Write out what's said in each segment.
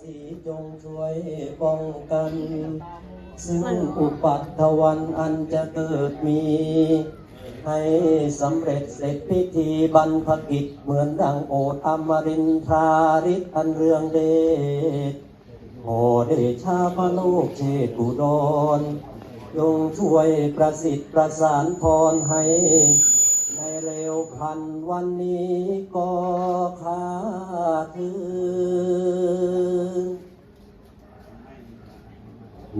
สีจงช่วยป้องกัน ซึ่งอุปัตถวันอันจะเกิดมี ให้สำเร็จเสร็จพิธีบรรพกิจ เหมือนดังโอษอมรินทราริศอันเรืองเดชโอเดชาพระโลกเชตุดรจงช่วยประสิทธิ์ประสานพรให้ ในเร็วพันวันนี้ก็ข้าถึง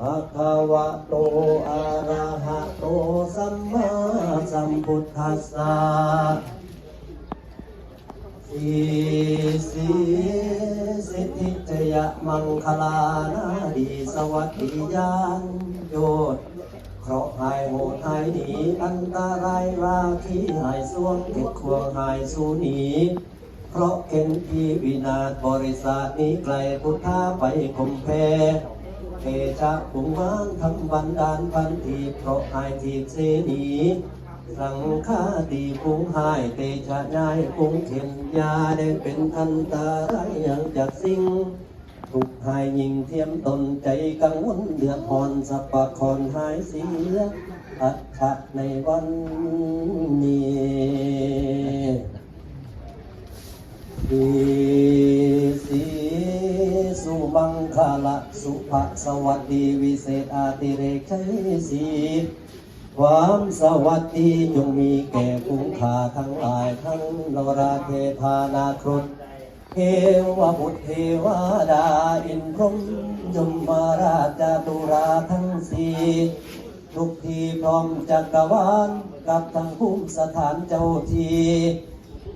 ภะคะวะโตอะระหะโตสัมมาสัมพุทธัสสะสีสีสิทธิจยะมังคลานาดีสวัสดียานโยดเคราะห์หายโหดหายหนีอันตรายราคีหายสวงเก็บควงหายสูหนีเพราะเข็นทีวินาศบริษัทนี้ไกลพุทธาไปคมแพ เทชะปุงวางทำบันดาลพันทีเพราะหายทีเสนีสังฆาตีปุงหายเตชะยายปุงเข็นยาได้เป็นอันตรายอย่างจากสิ่งถูกหายยิงเทียมตนใจกังวลเดือดร้อนสัพพะคอนหายเสียอัจฉะในวันนี้ดี มังคละสุภะสวัสดีวิเศษอาติเรกชัยสีความสวัสดีจงมีแก่คุ้มค่าทั้งหลายทั้งนราเทพานาครุฑเทวบุตรเทวดาอินพรหมยมมาราชตุราทั้งสี่ทุกทีพร้อมจักรวาลกับทั้งภูมิสถานเจ้าที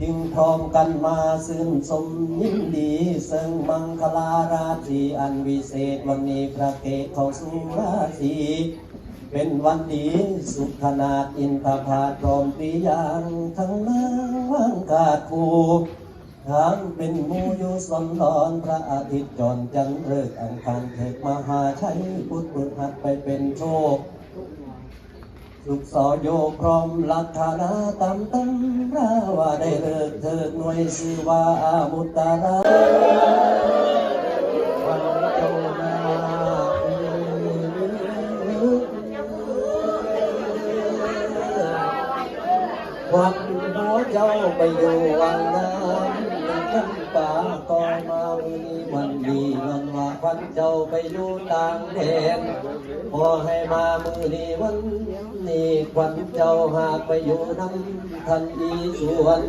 ยิ่งพร้อมกันมาซึ่งสมยินดี ซึ่งมังคลาราตรีอันวิเศษวันนี้พระเกศข้าสู่ราตรีเป็นวันดีสุขนาดอินทผาพร้อมปรียางทั้งนางว่างกาดคูทั้งเป็นมูยู่สนดอนพระอาทิตย์จอนจันเริกอังคารเถิดมหาชัยพุทธบุตรหัดไปเป็นโชค สุขสอโยพร้อมลักฐานะตามตำราว่าได้เลิกเถิดหน่วยชื่อว่าอามุตตาราวันเจ้านาวันหัวเจ้าไปอยู่วังน้ำขันป่าก็มาวีวันดีวัน ว่าวันเจ้าไปอยู่ต่างแดนพอให้มามือนี้วันนี้ควันเจ้าหากไปอยู่น้ำทันอีส่วน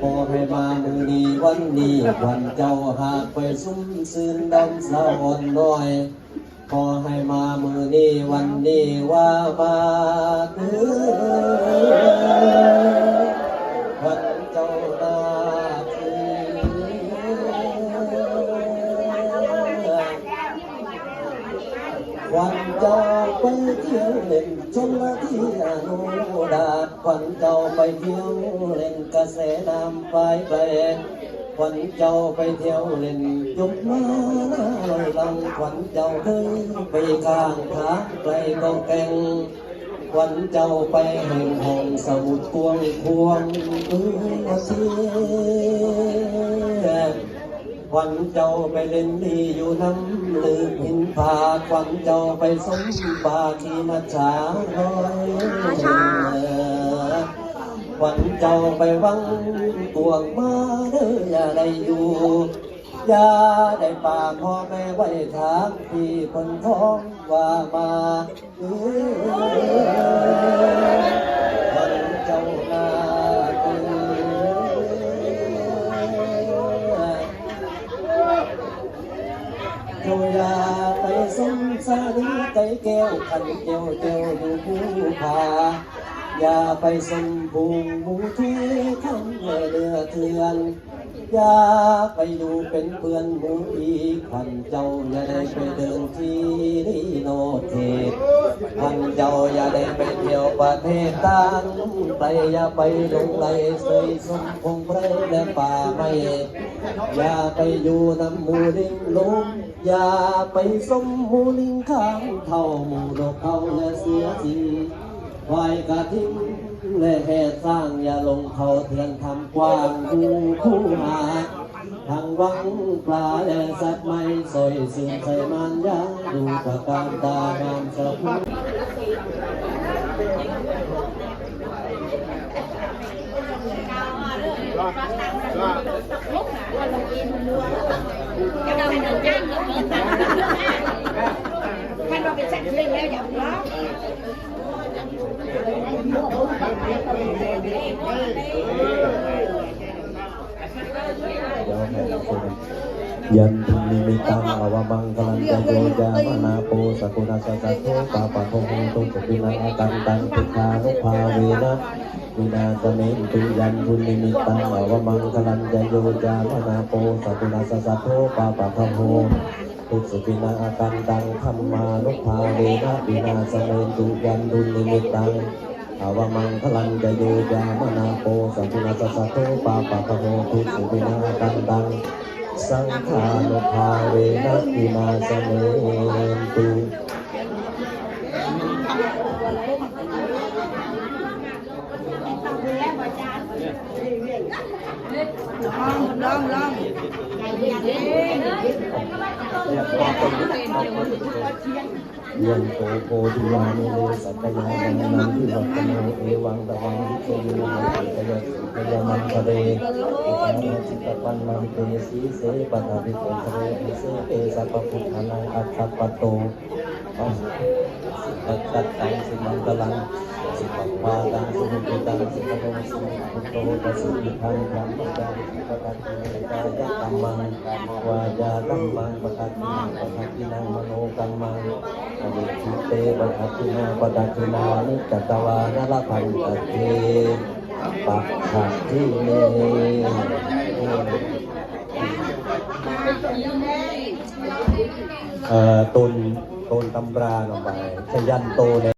พอให้มามือนี้วันนี้ควันเจ้าหากไปซุ้มซื่นดำสะอ่อนน้อยพอให้มามือนี้วันนี้ว่ามาถือ เล่นชนละที่อนุดาตวันเจ้าไปเที่ยวเล่นกระแสน้ำไปไปวันเจ้าไปเที่ยวเล่นจุกมาลอยลังวันเจ้าเคยไปข้างทางไกลก็แก่งวันเจ้าไปแห่งห้องสมุดพวงพวงเอื้อเสีย วันเจ้าไปเล่นดีอยู่น้ำลืมหินผาควันเจ้าไปสมบาทีมาฉาลอยวันเจ้าไปวังตวงมาเด้ออย่าได้อยู่อย่าได้ป่าพ่อแม่ไว้ถามพี่คนท้องว่ามาเอ้ย ยาไปสมสาลีไตแก้วขันเจียวเจียวอยู่ภูผา อย่าไปสมบูงบูทีคำเรือเถือน อย่าไปอยู่เป็นเพื่อนหมูอีกขันเจ้าอย่าได้ไปเดินที่โนเทศขันเจ้าอย่าได้ไปเที่ยวประเทศต่างไปอย่าไปหลงไหลเสยสมคงไรและป่าไม่อย่าไปอยู่น้ำมูลิงลมอย่าไปสมมูลิงข้างเท่าหมูดอกเขาและเสือสี ควายกระทิ้งและแห่สร้างอย่าลงเขาเทียนทำกว้างดูคู่หาทางวังปลาและสัตว์ไม่สอยสึ่งใส่มันยาดูประการตางามสะพุดมันมาเป็นสัตว์เลี้ยงแล้วอย่างล้ ยันทุนิมิตังอวมังกลันจโยจามานาโปสกุณาสสัทโธปาปะโทโหตุสปินังอกันตังติคานุภาเวนะวินาสเมนตุยันทุนิมิตังอวมังกลันจโยจามานาโปสกุณาสสัทโธปาปะโทโหตุสปินังอากันตังธรรมานุภาเวนะวินาสเมนตุยันทุนิมิตัง อาวมังคลังจะโยจามนาโปสัมพุนาสสะโตปาปะพะโมทุสุปินากันตังสังขานุภาเวนะวินาสเมนตุลองลอง ยันโตโกติวานิเลสัตยานันนันทิวัตโนเอวังตวังวิเชยุโนติกยสิกยานันทะเรอิตานจิตปันนังเตสีเสปะทาวิโกทะเรเสเอสัพพุทธานังอัตถปโตอัตตัตตังสิมังกลัง สิปาตังสิมุติตังสิปะโตสิมุตโตตัสสิทังธรรมจังสิปะตังสิกายกรรมังวาจากัมมังปะทัตตินังปะทัตตินังมโนกัมมังอวิชิเตปะทัตินาปะทัตินานิจัตตวานละพันตเทปัจฉทิเนเอ่อตนตนตำราหน่อยชยันโตเนี่